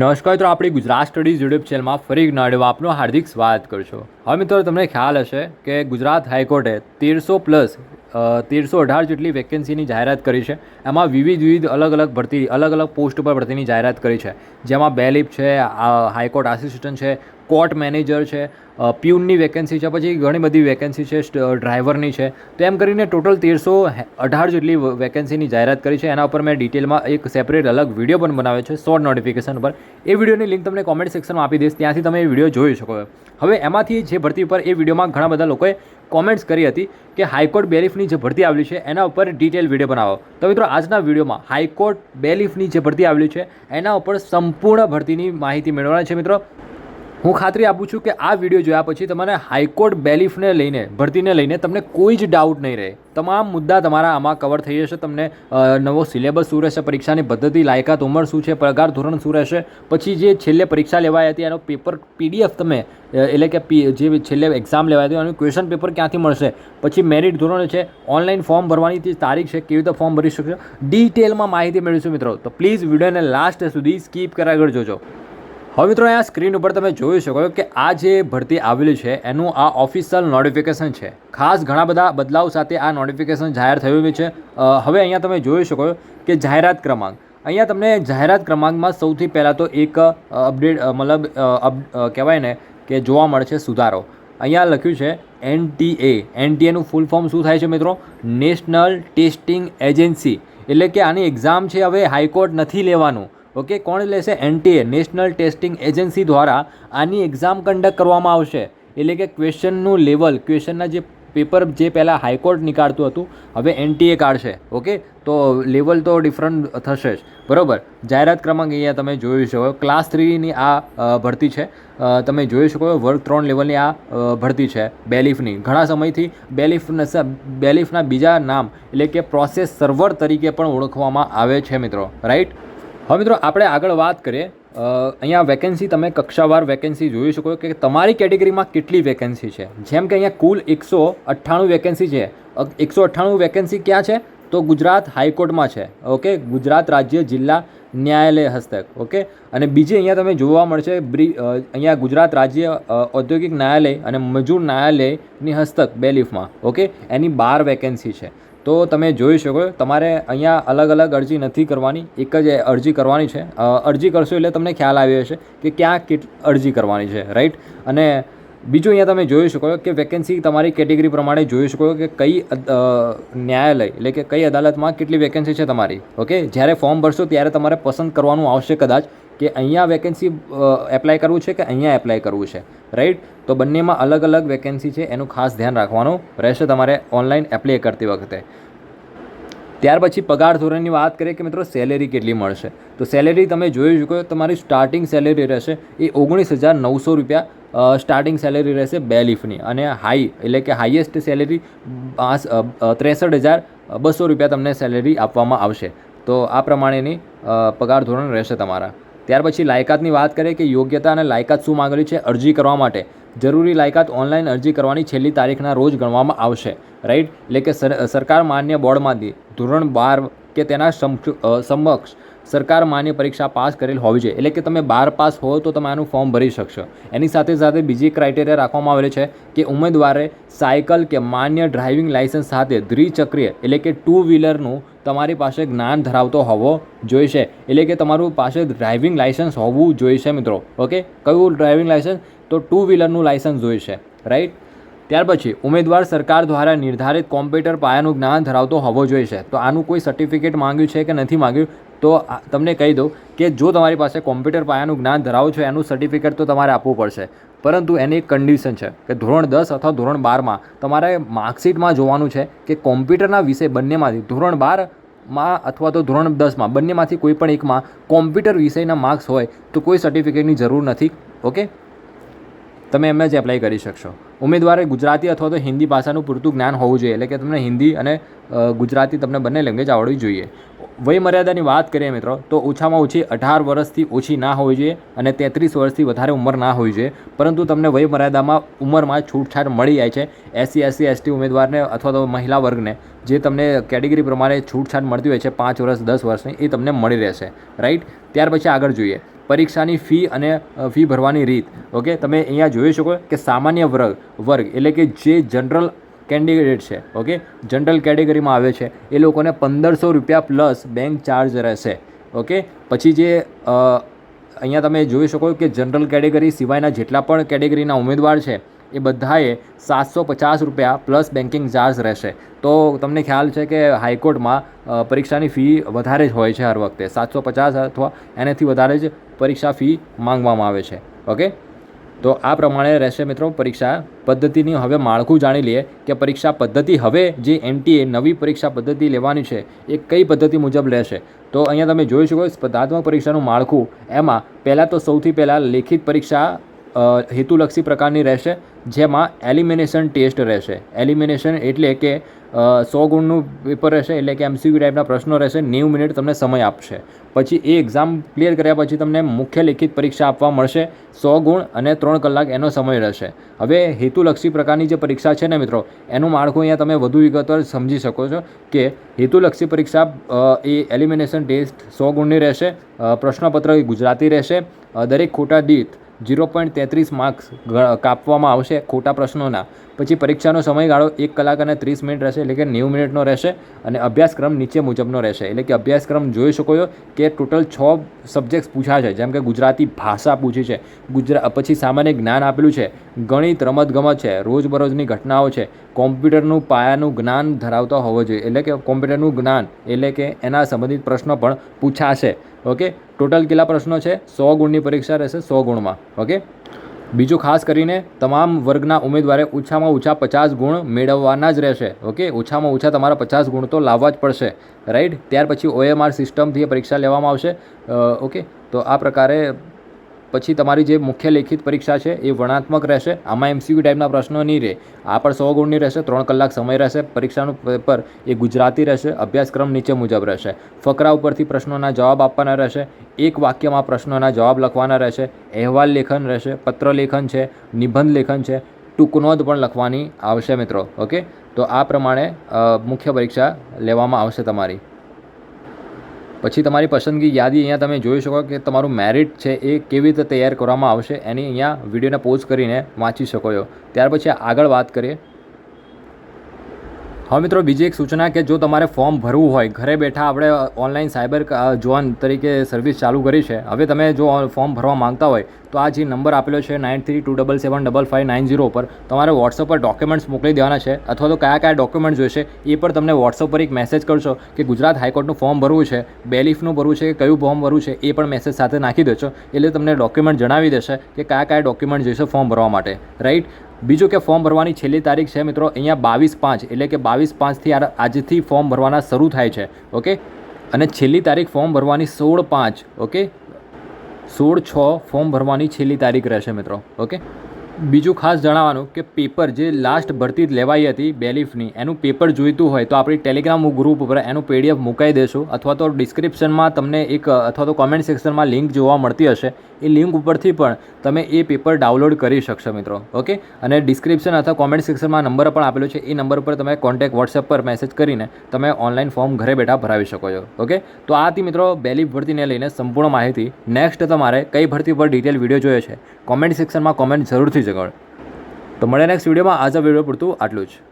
નમસ્કાર મિત્રો, આપણી ગુજરાત સ્ટડીઝ યુટ્યુબ ચેનલમાં ફરી નાડ્યો આપનું હાર્દિક સ્વાગત કરશો હવે મિત્રો, તમને ખ્યાલ હશે કે ગુજરાત હાઈકોર્ટે તેરસો પ્લસ તેરસો અઢાર જેટલી વેકેન્સીની જાહેરાત કરી છે. એમાં વિવિધ વિવિધ અલગ અલગ ભરતી, અલગ અલગ પોસ્ટ ઉપર ભરતીની જાહેરાત કરી છે. જેમાં બેલીપ છે હાઈકોર્ટ આસિસ્ટન્ટ છે કોર્ટ મેનેજર છે પ્યુનની વેકેન્સી છે, પછી ઘણી બધી વેકેન્સી છે ડ્રાઈવરની છે. તો એમ કરીને ટોટલ તેરસો અઢાર જેટલી વેકેન્સીની જાહેરાત કરી છે. એના ઉપર મેં ડિટેલમાં એક સેપરેટ અલગ વીડિયો પણ બનાવ્યો છે શોર્ટ નોટિફિકેશન પર. એ વિડીયોની લિંક તમને કોમેન્ટ સેક્શનમાં આપી દઈશ. ત્યાંથી તમે એ વીડિયો જોઈ શકો હવે એમાંથી જે ભરતી ઉપર એ વિડીયોમાં ઘણા બધા લોકોએ કોમેન્ટ્સ કરી હતી કે હાઈકોર્ટ બેલીફની જે ભરતી આવેલી છે, એના ઉપર ડિટેલ વીડિયો બનાવો. તો મિત્રો, આજના વિડીયોમાં હાઈકોર્ટ બેલીફની જે ભરતી આવેલી છે, એના ઉપર સંપૂર્ણ ભરતીની માહિતી મેળવવાની છે મિત્રો. હું ખાતરી આપું છું કે આ વીડિયો જોયા પછી તમારે હાઈકોર્ટ બેલીફને લઈને, ભરતીને લઈને તમને કોઈ જ ડાઉટ નહીં રહે. તમામ મુદ્દા તમારા આમાં કવર થઈ જશે. તમને નવો સિલેબસ શું રહેશે, પરીક્ષાની પદ્ધતિ, લાયકાત, ઉંમર શું છે, પગાર ધોરણ શું રહેશે, પછી જે છેલ્લે પરીક્ષા લેવાઈ હતી એનો પેપર પીડીએફ તમે એટલે કે જે છેલ્લે એક્ઝામ લેવાઈ હતી એનું ક્વેશ્ચન પેપર ક્યાંથી મળશે? પછી મેરિટ ધોરણ છે ઓનલાઈન ફોર્મ ભરવાની તારીખ છે, કેવી રીતે ફોર્મ ભરી શકશો? ડિટેલમાં માહિતી મેળવીશું મિત્રો. તો પ્લીઝ વિડીયોને લાસ્ટ સુધી સ્કીપ કર્યા આગળ જોજો. હવે મિત્રો, અહીંયા સ્ક્રીન ઉપર તમે જોઈ શકો કે આ જે ભરતી આવેલી છે, એનું આ ઓફિશિયલ નોટિફિકેશન છે. ખાસ ઘણા બધા બદલાવ સાથે આ નોટિફિકેશન જાહેર થયું છે. હવે અહીંયા તમે જોઈ શકો કે જાહેરાત ક્રમાંક. અહીંયા તમને જાહેરાત ક્રમાંકમાં સૌથી પહેલાં તો એક અપડેટ મતલબ કહેવાય ને કે જોવા મળશે સુધારો. અહીંયા લખ્યું છે એનટીએ એનટીએનું ફૂલ ફોર્મ શું થાય છે મિત્રો? નેશનલ ટેસ્ટિંગ એજન્સી એટલે કે આની એક્ઝામ છે હવે હાઈકોર્ટ નથી લેવાનું. ઓકે, કોણ લેશે? એનટીએ નેશનલ ટેસ્ટિંગ એજન્સી દ્વારા આની એક્ઝામ કન્ડક્ટ કરવામાં આવશે. એટલે કે ક્વેશ્ચનનું લેવલ ક્વેશ્ચનના જે પેપર જે પહેલાં હાઈકોર્ટ નીકાળતું હતું, હવે એનટીએ કાઢશે. ઓકે, તો લેવલ તો ડિફરન્ટ થશે જ. બરાબર? જાહેરાત ક્રમાંક અહીંયા તમે જોઈ શકો. ક્લાસ થ્રીની આ ભરતી છે. તમે જોઈ શકો વર્ગ ત્રણ લેવલની આ ભરતી છે, બેલીફની. ઘણા સમયથી બેલીફ બેલીફના બીજા નામ, એટલે કે પ્રોસેસ સર્વર તરીકે પણ ઓળખવામાં આવે છે મિત્રો. રાઈટ હવે મિત્રો, આપણે આગળ વાત કરીએ. અહીંયા વેકેન્સી તમે કક્ષાવાર વેકેન્સી જોઈ શકો કે તમારી કેટેગરીમાં કેટલી વેકેન્સી છે. જેમ કે અહીંયા કુલ એકસો અઠ્ઠાણું વેકેન્સી છે. એકસો અઠ્ઠાણું વેકેન્સી ક્યાં છે? તો ગુજરાત હાઈકોર્ટમાં છે. ઓકે? ગુજરાત રાજ્ય જિલ્લા ન્યાયાલય હસ્તક. ઓકે? અને બીજી અહીંયા તમે જોવા મળશે અહીંયા ગુજરાત રાજ્ય ઔદ્યોગિક ન્યાયાલય અને મજૂર ન્યાયાલયની હસ્તક બેલીફમાં ઓકે? એની બાર વેકેન્સી છે. તો તમે જોઈ શકો તમારે અહીંયા અલગ અલગ અરજી નથી કરવાની, એક જ અરજી કરવાની છે. અરજી કરશો એટલે તમને ખ્યાલ આવી હશે કે ક્યાં કેટ અરજી કરવાની છે રાઈટ અને બીજું અહીંયા તમે જોઈ શકો કે વેકેન્સી તમારી કેટેગરી પ્રમાણે જોઈ શકો કે કઈ ન્યાયાલય એટલે કે કઈ અદાલતમાં કેટલી વેકેન્સી છે તમારી ઓકે જ્યારે ફોર્મ ભરશો ત્યારે તમારે પસંદ કરવાનું આવશે કદાચ. કે અહીંયા વેકેન્સી એપ્લાય કરવું છે કે અહીંયા એપ્લાય કરવું છે? રાઈટ તો બંનેમાં અલગ અલગ વેકેન્સી છે, એનું ખાસ ધ્યાન રાખવાનું રહેશે તમારે ઓનલાઈન એપ્લાય કરતી વખતે. ત્યાર પછી પગાર ધોરણની વાત કરીએ કે મિત્રો સેલેરી કેટલી મળશે? તો સેલેરી તમે જોઈ શકો તમારી સ્ટાર્ટિંગ સેલેરી રહેશે એ ઓગણીસ હજાર નવસો રૂપિયા સ્ટાર્ટિંગ સેલેરી રહેશે બે લીફની. અને હાઈ એટલે કે હાઈએસ્ટ સેલેરી ત્રેસઠ હજાર બસો રૂપિયા તમને સેલેરી આપવામાં આવશે. તો આ પ્રમાણેની પગાર ધોરણ રહેશે તમારા. ત્યાર પછી લાયકાતની વાત કરીએ કે યોગ્યતા અને લાયકાત શું માંગેલી છે અરજી કરવા માટે. જરૂરી લાયકાત ઓનલાઈન અરજી કરવાની છેલ્લી તારીખના રોજ ગણવામાં આવશે. રાઈટ? એટલે કે સરકાર માન્ય બોર્ડમાંથી ધોરણ બાર કે તેના સમક્ષ સરકાર માન્ય પરીક્ષા પાસ કરેલ હોવી જોઈએ. એટલે કે તમે બાર પાસ હો તો તમે આનું ફોર્મ ભરી શકશો. એની સાથે સાથે બીજી ક્રાઇટેરિયા રાખવામાં આવેલી છે કે ઉમેદવારે સાયકલ કે માન્ય ડ્રાઇવિંગ લાઇસન્સ સાથે દ્વિચક્રીય એટલે કે ટુ વ્હીલરનું તમારી પાસે જ્ઞાન ધરાવતો હોવો જોઈશે. એટલે કે તમારું પાસે ડ્રાઇવિંગ લાઇસન્સ હોવું જોઈશે મિત્રો. ઓકે? કયું ડ્રાઇવિંગ લાઇસન્સ તો ટુ વ્હીલરનું લાઇસન્સ જોઈશે. રાઈટ ત્યાર પછી ઉમેદવાર સરકાર દ્વારા નિર્ધારિત કોમ્પ્યુટર પાયાનું જ્ઞાન ધરાવતો હોવો જોઈએ છે તો આનું કોઈ સર્ટિફિકેટ માંગ્યું છે કે નથી માંગ્યું? તો તમને કહી દઉં કે જો તમારી પાસે કોમ્પ્યુટર પાયાનું જ્ઞાન ધરાવો છો, એનું સર્ટિફિકેટ તો તમારે આપવું પડશે. પરંતુ એની એક કન્ડિશન છે કે ધોરણ દસ અથવા ધોરણ બારમાં તમારે માર્કશીટમાં જોવાનું છે કે કોમ્પ્યુટરના વિષય બંનેમાંથી, ધોરણ બારમાં અથવા તો ધોરણ દસમાં, બંનેમાંથી કોઈ પણ એકમાં કોમ્પ્યુટર વિષયના માર્ક્સ હોય તો કોઈ સર્ટિફિકેટની જરૂર નથી, ઓકે? તમે એમ જ એપ્લાય કરી શકશો. ઉમેદવારે ગુજરાતી અથવા તો હિન્દી ભાષાનું પૂરતું જ્ઞાન હોવું જોઈએ, એટલે કે તમને હિન્દી અને ગુજરાતી તમને બંને લેંગ્વેજ આવડવી જોઈએ. વય મર્યાદાની વાત કરીએ મિત્રો, તો ઓછામાં ઓછી અઢાર વર્ષથી ઓછી ના હોવી જોઈએ અને તેત્રીસ વર્ષથી વધારે ઉંમર ના હોવી જોઈએ. પરંતુ તમને વયમર્યાદામાં ઉંમરમાં છૂટછાટ મળી જાય છે એસસી એસસી, એસટી ઉમેદવારને અથવા તો મહિલા વર્ગને, જે તમને કેટેગરી પ્રમાણે છૂટછાટ મળતી હોય છે પાંચ વર્ષ, દસ વર્ષની, એ તમને મળી રહેશે. રાઈટ? ત્યાર પછી આગળ જોઈએ. પરીક્ષાની ફી અને ફી ભરવાની રીત. ઓકે? તમે અહીંયા જોઈ શકો કે સામાન્ય વર્ગ વર્ગ એટલે કે જે જનરલ કેન્ડિડેટ છે, ઓકે? જનરલ કેટેગરીમાં આવે છે. એ લોકોને પંદરસો રૂપિયા પ્લસ બેંક ચાર્જ રહેશે, ઓકે? પછી જે અહીંયા તમે જોઈ શકો કે જનરલ કેટેગરી સિવાયના જેટલા પણ કેટેગરીના ઉમેદવાર છે, એ બધાએ સાતસો પચાસ રૂપિયા પ્લસ બેન્કિંગ ચાર્જ રહેશે. તો તમને ખ્યાલ છે કે હાઈકોર્ટમાં પરીક્ષાની ફી વધારે જ હોય છે હર વખતે. સાતસો પચાસ અથવા એનાથી વધારે જ પરીક્ષા ફી માંગવામાં આવે છે, ઓકે? તો આ પ્રમાણે રહેશે મિત્રો પરીક્ષા પદ્ધતિની. હવે માળખું જાણી લઈએ કે પરીક્ષા પદ્ધતિ હવે જે એનટીએ નવી પરીક્ષા પદ્ધતિ લેવાની છે, એ કઈ પદ્ધતિ મુજબ લેશે તો અહીંયા તમે જોઈ શકો સ્પર્ધાત્મક પરીક્ષાનું માળખું. એમાં પહેલાં તો સૌથી પહેલાં લેખિત પરીક્ષા હેતુલક્ષી પ્રકારની રહેશે, જેમાં એલિમિનેશન ટેસ્ટ રહેશે. એલિમિનેશન એટલે કે સો ગુણનું પેપર રહેશે, એટલે કે એમસીક્યુ ટાઈપના પ્રશ્નો રહેશે, નેવું મિનિટ તમને સમય આપશે. પછી એ એક્ઝામ ક્લિયર કર્યા પછી તમને મુખ્ય લેખિત પરીક્ષા આપવા મળશે, સો ગુણ અને ત્રણ કલાક એનો સમય રહેશે. હવે હેતુલક્ષી પ્રકારની જે પરીક્ષા છે ને મિત્રો, એનું માળખું અહીંયા તમે વધુ વિગતવાર સમજી શકો છો કે હેતુલક્ષી પરીક્ષા એ એલિમિનેશન ટેસ્ટ સો ગુણની રહેશે પ્રશ્નપત્ર એ ગુજરાતી રહેશે દરેક ખોટા દીઠ ઝીરો પોઈન્ટ તેત્રીસ માર્ક્સ કાપવામાં આવશે ખોટા પ્રશ્નોના. પછી પરીક્ષાનો સમયગાળો એક કલાક અને ત્રીસ મિનિટ રહેશે એટલે કે નેવું મિનિટનો રહેશે અને અભ્યાસક્રમ નીચે મુજબનો રહેશે. એટલે કે અભ્યાસક્રમ જોઈ શકો છો કે ટોટલ છ સબ્જેક્ટ્સ પૂછ્યા છે. જેમ કે ગુજરાતી ભાષા પૂછી છે, ગુજરા, પછી સામાન્ય જ્ઞાન આપેલું છે, ગણિત, રમતગમત છે, રોજબરોજની ઘટનાઓ છે. કોમ્પ્યુટરનું પાયાનું જ્ઞાન ધરાવતા હોવો જોઈએ. એટલે કે કોમ્પ્યુટરનું જ્ઞાન એટલે કે એના સંબંધિત પ્રશ્નો પણ પૂછાશે. ઓકે? ટોટલ કેટલા પ્રશ્નો છે? સો ગુણની પરીક્ષા રહેશે સો ગુણમાં. ઓકે? બીજું ખાસ કરીને તમામ વર્ગના ઉમેદવારે ઓછામાં ઓછા પચાસ ગુણ મેળવવાના જ રહેશે, ઓકે? ઓછામાં ઓછા તમારા પચાસ ગુણ તો લાવવા જ પડશે, રાઈટ? ત્યાર પછી ઓએમઆર સિસ્ટમથી પરીક્ષા લેવામાં આવશે ઓકે? તો આ પ્રકારે પછી તમારી જે મુખ્ય લેખિત પરીક્ષા છે એ વર્ણાત્મક રહેશે. આમાં એમસીક્યુ ટાઈપના પ્રશ્નો નહીં રહે. આ પણ સો ગુણની રહેશે, ત્રણ કલાક સમય રહેશે. પરીક્ષાનું પેપર એ ગુજરાતી રહેશે, અભ્યાસક્રમ નીચે મુજબ રહેશે. ફકરા ઉપરથી પ્રશ્નોના જવાબ આપવાના રહેશે. એક વાક્યમાં પ્રશ્નોના જવાબ લખવાના રહેશે. અહેવાલ લેખન રહેશે, પત્ર લેખન છે, નિબંધ લેખન છે. ટૂંકનોંધ પણ લખવાની આવશે મિત્રો, ઓકે? તો આ પ્રમાણે મુખ્ય પરીક્ષા લેવામાં આવશે તમારી. પછી તમારી પસંદગી યાદી અહીંયા તમે જોઈ શકો કે તમારું મેરિટ છે એ કેવી રીતે તૈયાર કરવામાં આવશે એની અહીંયા વિડીયોને પોઝ કરીને વાંચી શકો છો. ત્યાર પછી આગળ વાત કરીએ. હવે મિત્રો બીજી એક સૂચના કે જો તમારે ફોર્મ ભરવું હોય, ઘરે બેઠા આપણે ઓનલાઈન સાયબર જોન તરીકે સર્વિસ ચાલુ કરી છે. હવે તમે જો ફોર્મ ભરવા માંગતા હોય, તો આ જે નંબર આપેલો છે nine three two double seven double five nine zero પર, તમારે વોટ્સઅપ પર ડોક્યુમેન્ટ્સ મોકલી દેવાના છે, અથવા તો કયા કયા ડોક્યુમેન્ટ જોઈશે, એ પણ તમને વોટ્સઅપ પર એક મેસેજ કરશો કે ગુજરાત હાઈકોર્ટનું ફોર્મ ભરવું છે બેલીફનું ભરવું છે કે કયું ફોર્મ ભરવું છે, એ પણ મેસેજ સાથે નાખી દેશો એટલે તમને ડોક્યુમેન્ટ જણાવી દેશે કે કયા કયા ડોક્યુમેન્ટ જોઈશે ફોર્મ ભરવા માટે. રાઈટ બીજું કે ફોર્મ ભરવાની છેલ્લી તારીખ છે મિત્રો, અહીંયા બાવીસ પાંચ, એટલે કે બાવીસ પાંચથી આજથી ફોર્મ ભરવાના શરૂ થાય છે, ઓકે? અને છેલ્લી તારીખ ફોર્મ ભરવાની સોળ પાંચ, ઓકે? સોળ છ ફોર્મ ભરવાની છેલ્લી તારીખ રહેશે મિત્રો, ઓકે? બીજું ખાસ જણાવવાનું કે પેપર જે લાસ્ટ ભરતી લેવાઈ હતી બેલીફની એનું પેપર જોઈતું હોય તો આપણી ટેલિગ્રામ ગ્રુપ ઉપર એનું પીડીએફ મુકાઈ દેશું અથવા તો ડિસ્ક્રિપ્શનમાં તમને એક, અથવા તો કોમેન્ટ સેક્શનમાં લિંક જોવા મળતી હશે. એ લિંક ઉપરથી પણ તમે એ પેપર ડાઉનલોડ કરી શકશો મિત્રો ઓકે અને ડિસ્ક્રિપ્શન અથવા કોમેન્ટ સેક્શનમાં નંબર પણ આપેલો છે. એ નંબર પર તમે કોન્ટેક્ટ વોટ્સએપ પર મેસેજ કરીને તમે ઓનલાઈન ફોર્મ ઘરે બેઠા ભરાવી શકો છો ઓકે તો આ હતી મિત્રો બેલીફ ભરતીને લઈને સંપૂર્ણ માહિતી. નેક્સ્ટ તમારે કઈ ભરતી પર ડિટેલ વીડિયો જોઈએ છે? કોમેન્ટ સેક્શનમાં કોમેન્ટ જરૂરથી જગાડ. તો મળે નેક્સ્ટ વિડીયોમાં. આજે વીડિયો પૂરતું આટલું જ.